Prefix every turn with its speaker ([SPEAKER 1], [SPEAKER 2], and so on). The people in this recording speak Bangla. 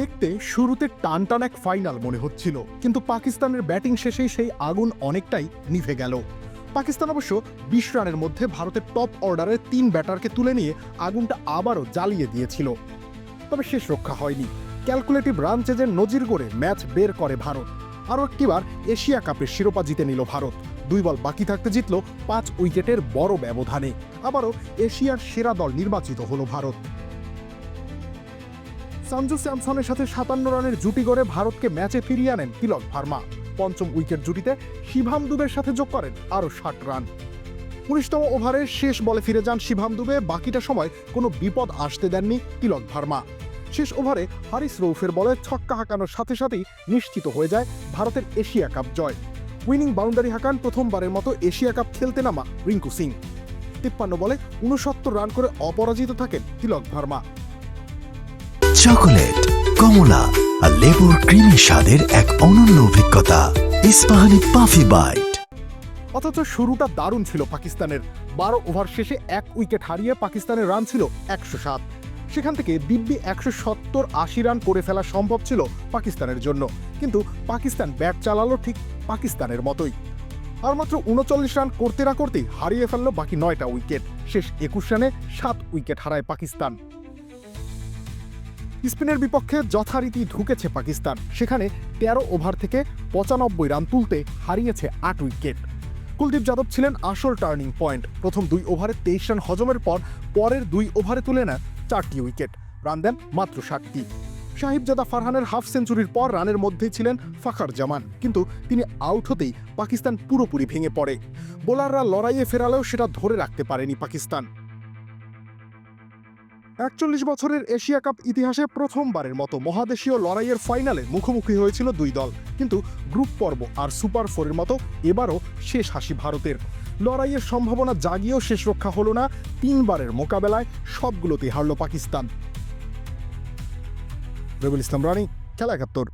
[SPEAKER 1] দেখতে শুরুতে টান টান এক ফাইনাল মনে হচ্ছিল, কিন্তু পাকিস্তানের ব্যাটিং শেষেই সেই আগুন অনেকটাই নিভে গেল। পাকিস্তান অবশ্য বিশ রানের মধ্যে ভারতের টপ অর্ডারের তিন ব্যাটারকে তুলে নিয়ে আগুনটা আবারও জ্বালিয়ে দিয়েছিল। তবে শেষ রক্ষা হয়নি। ক্যালকুলেটিভ রান চেজের নজির গড়ে ম্যাচ বের করে ভারত। আরও একটিবার এশিয়া কাপের শিরোপা জিতে নিল ভারত। দুই বল বাকি থাকতে জিতল পাঁচ উইকেটের বড় ব্যবধানে। আবারও এশিয়ার সেরা দল নির্বাচিত হলো ভারত। সঞ্জু স্যামসনের সাথে সাতান্ন রানের জুটি গড়ে ভারতকে ম্যাচে ফিরিয়ে আনেন তিলক ভার্মা। পঞ্চম উইকেট জুটিতে শিভাম দুবের সাথে যোগ করেন আরও ষাট রান। উনিশতম ওভারের শেষ বলে ফিরে যান শিভাম দুবে, বাকিটা সময় কোনো বিপদ আসতে দেননি তিলক ভার্মা। শেষ ওভারে হারিস রৌফের বলে ছক্কা হাঁকানোর সাথে সাথেই নিশ্চিত হয়ে যায় ভারতের এশিয়া কাপ জয়। উইনিং বাউন্ডারি হাঁকান প্রথমবারের মতো এশিয়া কাপ খেলতে নামা রিঙ্কু সিং। তিপ্পান্ন বলে উনসত্তর রান করে অপরাজিত থাকেন তিলক ভার্মা।
[SPEAKER 2] চকোলেট, কমলা আর লেবুর ক্রিমি স্বাদের এক অনন্য অভিজ্ঞতা, ইস্পাহানি পাফি বাইট।
[SPEAKER 1] অথচ শুরুটা দারুণ ছিল পাকিস্তানের। বারো ওভার শেষে এক উইকেট হারিয়ে পাকিস্তানের রান ছিল একশো সাত। সেখান থেকে দিব্যি একশো সত্তর আশি রান করে ফেলা সম্ভব ছিল পাকিস্তানের জন্য। কিন্তু পাকিস্তান ব্যাট চালালো ঠিক পাকিস্তানের মতোই। আর মাত্র উনচল্লিশ রান করতে না করতেই হারিয়ে ফেলল বাকি নয়টা উইকেট। শেষ একুশ রানে সাত উইকেট হারায় পাকিস্তান। স্পিনের বিপক্ষে যথারীতি ঢুকেছে পাকিস্তান। সেখানে তেরো ওভার থেকে পঁচানব্বই রান তুলতে হারিয়েছে আট উইকেট। কুলদীপ যাদব ছিলেন আসল টার্নিং পয়েন্ট। প্রথম দুই ওভারে তেইশ রান হজমের পর পরের দুই ওভারে তুলে নেন চারটি উইকেট। রান দেন মাত্র ষাটটি সাহিবজাদা ফারহানের হাফ সেঞ্চুরির পর রানের মধ্যেই ছিলেন ফাখার জামান। কিন্তু তিনি আউট হতেই পাকিস্তান পুরোপুরি ভেঙে পড়ে। বোলাররা লড়াইয়ে ফেরালেও সেটা ধরে রাখতে পারেনি পাকিস্তান। একচল্লিশ বছরের এশিয়া কাপ ইতিহাসে প্রথমবারের মতো মহাদেশীয় লড়াইয়ের ফাইনালে মুখোমুখি হয়েছিল দুই দল। কিন্তু গ্রুপ পর্ব আর সুপার ফোরের মতো এবারও শেষ হাসি ভারতের। লড়াইয়ের সম্ভাবনা জাগিয়েও শেষ রক্ষা হলো না তিনবারের মোকাবেলায় সবগুলোতেই হারল পাকিস্তান। রবিউল ইসলাম রানী, খেলা একাত্তর।